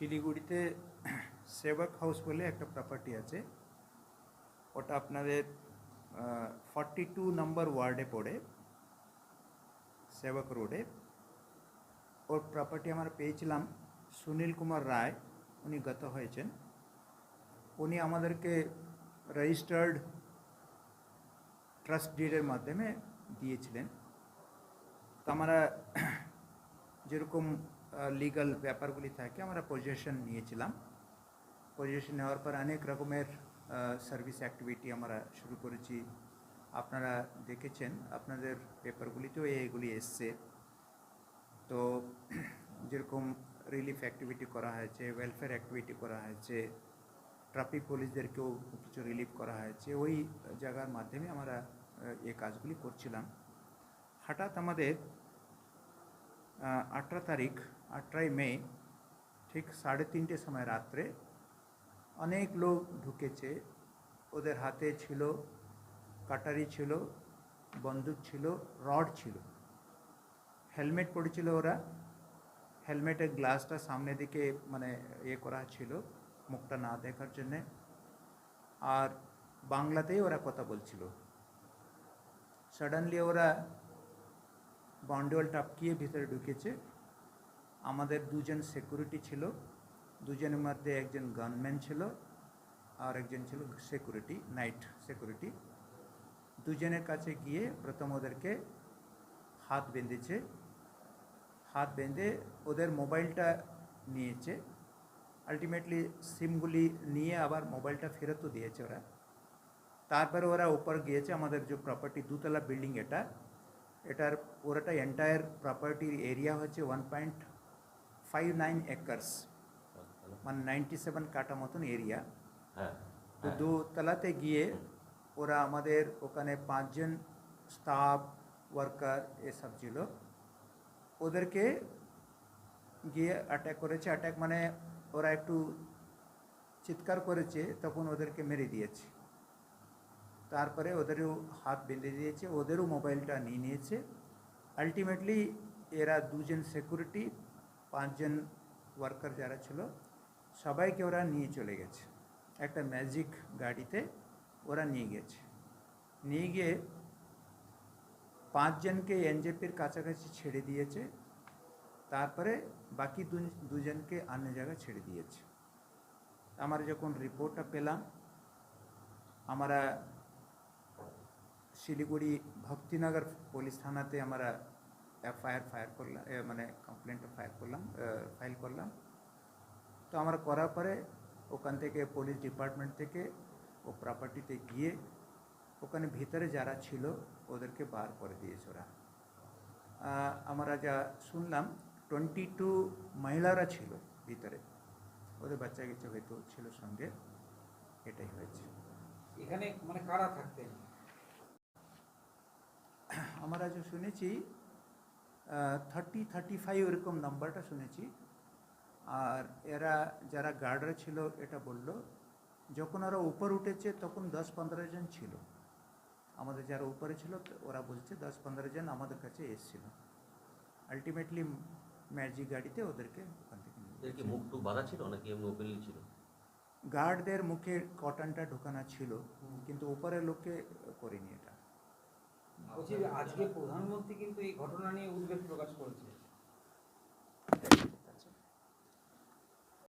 শিলিগুড়িতে সেবক হাউস বলে একটা প্রপার্টি আছে। ওটা আপনাদের ফর্টি টু নম্বর ওয়ার্ডে পড়ে, সেবক রোডে। ওর প্রপার্টি আমরা পেয়েছিলাম সুনীল কুমার রায়, উনি গত হয়েছেন। উনি আমাদেরকে রেজিস্টার্ড ট্রাস্ট ডিডের মাধ্যমে দিয়েছিলেন। তো আমরা যেরকম লিগাল ব্যাপারগুলি থাকে, আমরা পজিশন নিয়েছিলাম। পজিশন নেওয়ার পর অনেক রকমের সার্ভিস অ্যাক্টিভিটি আমরা শুরু করেছি। আপনারা দেখেছেন, আপনাদের পেপারগুলিতেও এগুলি এসছে। তো যেরকম রিলিফ অ্যাক্টিভিটি করা হয়েছে ওয়েলফেয়ার অ্যাক্টিভিটি করা হয়েছে ট্রাফিক পুলিশদেরকেও কিছু রিলিফ করা হয়েছে, ওই জায়গার মাধ্যমে আমরা এই কাজগুলি করছিলাম। হঠাৎ আমাদের আঠেরো তারিখ, আঠেরোই মে, ঠিক সাড়ে তিনটে সময় রাত্রে অনেক লোক ঢুকেছে। ওদের হাতে ছিল, কাটারি ছিল, বন্দুক ছিল, রড ছিল। হেলমেট পড়েছিল ওরা। হেলমেটের গ্লাসটা সামনে দিকে মানে ইয়ে করা ছিল, মুখটা না দেখার জন্যে। আর বাংলাতেই ওরা কথা বলছিল। সাডেনলি ওরা বাউন্ডওয়াল টপকিয়ে ভিতরে ঢুকেছে। আমাদের দুজন সিকিউরিটি ছিল। দুজনের মধ্যে একজন গানম্যান ছিল আর একজন ছিল সিকিউরিটি নাইট সিকিউরিটি দুজনের কাছে গিয়ে প্রথম ওদেরকে হাত বেঁধেছে। হাত বেঁধে ওদের মোবাইলটা নিয়েছে। আলটিমেটলি সিমগুলি নিয়ে আবার মোবাইলটা ফেরতও দিয়েছে ওরা। তারপরে ওরা উপর গিয়েছে আমাদের যে প্রপার্টি দুতলা বিল্ডিং এটা। এটার পুরোটা এন্টায়ার প্রপার্টির এরিয়া হচ্ছে one point five nine acres মানে নাইনটি সেভেন কাটা মতন এরিয়া হ্যাঁ তো দোতলাতে গিয়ে ওরা আমাদের ওখানে পাঁচজন স্টাফ ওয়ার্কার এসব ছিল। ওদেরকে গিয়ে অ্যাটাক করেছে। অ্যাটাক মানে ওরা একটু চিৎকার করেছে তখন ওদেরকে মেরে দিয়েছে। তারপরে ওদেরও হাত বেঁধে দিয়েছে, ওদেরও মোবাইলটা নিয়ে নিয়েছে। আলটিমেটলি এরা দুজন সিকিউরিটি পাঁচজন ওয়ার্কার যারা ছিল, সবাইকে ওরা নিয়ে চলে গেছে। একটা ম্যাজিক গাড়িতে ওরা নিয়ে গেছে। নিয়ে গিয়ে পাঁচজনকে এনজেপির কাছাকাছি ছেড়ে দিয়েছে, তারপরে বাকি দুজনকে অন্য জায়গায় ছেড়ে দিয়েছে। আমরা যখন রিপোর্টটা পেলাম, আমরা শিলিগুড়ি ভক্তিনগর পুলিশ থানাতে আমরা এফআইআর ফায়ার করলাম মানে কমপ্লেনটা ফায়ার করলাম ফাইল করলাম। তো আমরা করার পরে ওখান থেকে পুলিশ ডিপার্টমেন্ট থেকে ও প্রপার্টিতে গিয়ে ওখানে ভিতরে যারা ছিল ওদেরকে বার করে দিয়েছে ওরা। আমরা যা শুনলাম টোয়েন্টি টু মহিলারা ছিল ভিতরে। ওদের বাচ্চা কাচ্চা হয়তো ছিল সঙ্গে, এটাই হয়েছে। এখানে মানে কারা থাকতেন? আমরা যে শুনেছি থার্টি থার্টি ফাইভ এরকম নাম্বারটা শুনেছি। আর এরা যারা গার্ডরা ছিল এটা বলল যখন ওরা উপর উঠেছে তখন দশ পনেরো জন ছিল। আমাদের যারা উপরে ছিল ওরা বলছে দশ পনেরো জন আমাদের কাছে এসেছিল। আলটিমেটলি ম্যাজিক গাড়িতে ওদেরকে ওখান থেকে নিয়ে মুখ টুক বাঁধা ছিল নাকি এমনি ওপেনলি ছিল? গার্ডদের মুখে কটনটা ঢোকানো ছিল কিন্তু উপরের লোককে করিনি এটা। আজকে প্রধানমন্ত্রী কিন্তু এই ঘটনা নিয়ে উদ্বেগ প্রকাশ করেছে